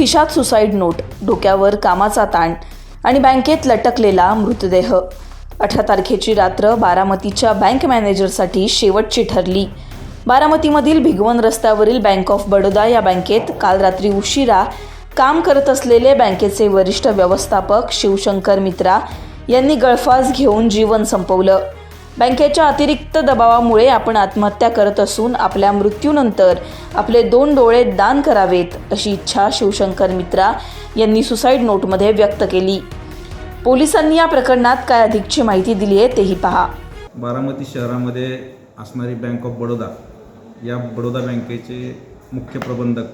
खिशात suicide note डोक्यावर कामाचा ताण आणि बँकेत लटकलेला मृतदेह. अठरा तारखेची रात्र बारामतीच्या बँक मॅनेजरसाठी शेवटची ठरली. बारामतीमधील भिगवण रस्त्यावरील बँक ऑफ बडोदा या बँकेत काल रात्री उशिरा काम करत असलेले बँकेचे वरिष्ठ व्यवस्थापक शिवशंकर मित्रा यांनी गळफास घेऊन जीवन संपवलं. बँकेच्या अतिरिक्त दबावामुळे आपण आत्महत्या करत असून आपल्या मृत्यूनंतर आपले दोन डोळे दान करावेत अशी इच्छा शिवशंकर मित्रा यांनी सुसाईड नोटमध्ये व्यक्त केली. पोलिसांनी या प्रकरणात काय अधिकची माहिती दिली आहे तेही पहा. बारामती शहरामध्ये असणारी बँक ऑफ बडोदा या बडोदा बँकेचे मुख्य प्रबंधक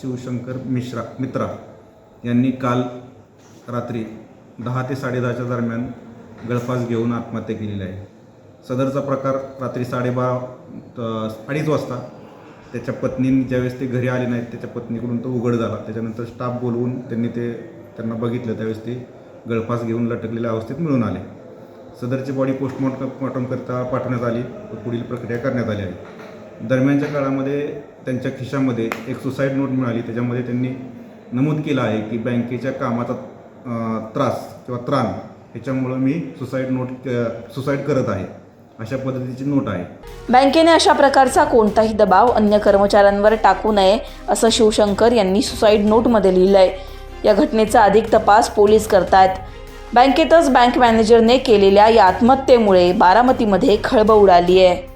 शिवशंकर मिश्रा मित्रा यांनी काल रात्री दहा ते साडेदहाच्या दरम्यान गळफास घेऊन आत्महत्या केलेली आहे. सदरचा प्रकार रात्री साडेबारा अडीच वाजता. त्याच्या पत्नीने ज्यावेळेस ते घरी आले नाहीत त्याच्या पत्नीकडून तो उघड झाला. त्याच्यानंतर स्टाफ बोलवून त्यांनी ते त्यांना बघितलं. त्यावेळेस ते गळफास घेऊन लटकलेल्या अवस्थेत मिळून आले. सदरची बॉडी पोस्टमॉर्टम करता पाठवण्यात आली व पुढील प्रक्रिया करण्यात आली आहे. दरम्यानच्या काळामध्ये त्यांच्या खिशामध्ये एक सुसाईड नोट मिळाली. त्याच्यामध्ये त्यांनी नमूद केलं आहे की बँकेच्या कामाचा त्रास किंवा त्राण ह्याच्यामुळं मी सुसाईड नोट सुसाईड करत आहे. अशा पद्धतीची नोट आहे बँकेने अशा प्रकारचा कोणताही दबाव अन्य कर्मचाऱ्यांवर टाकू नये असं शिवशंकर यांनी सुसाईड नोटमध्ये लिहिलं आहे या घटनेचा अधिक तपास पोलीस करतायत. बँकेतच बँक मॅनेजरने केलेल्या या आत्महत्येमुळे बारामतीमध्ये खळबळ उडाली आहे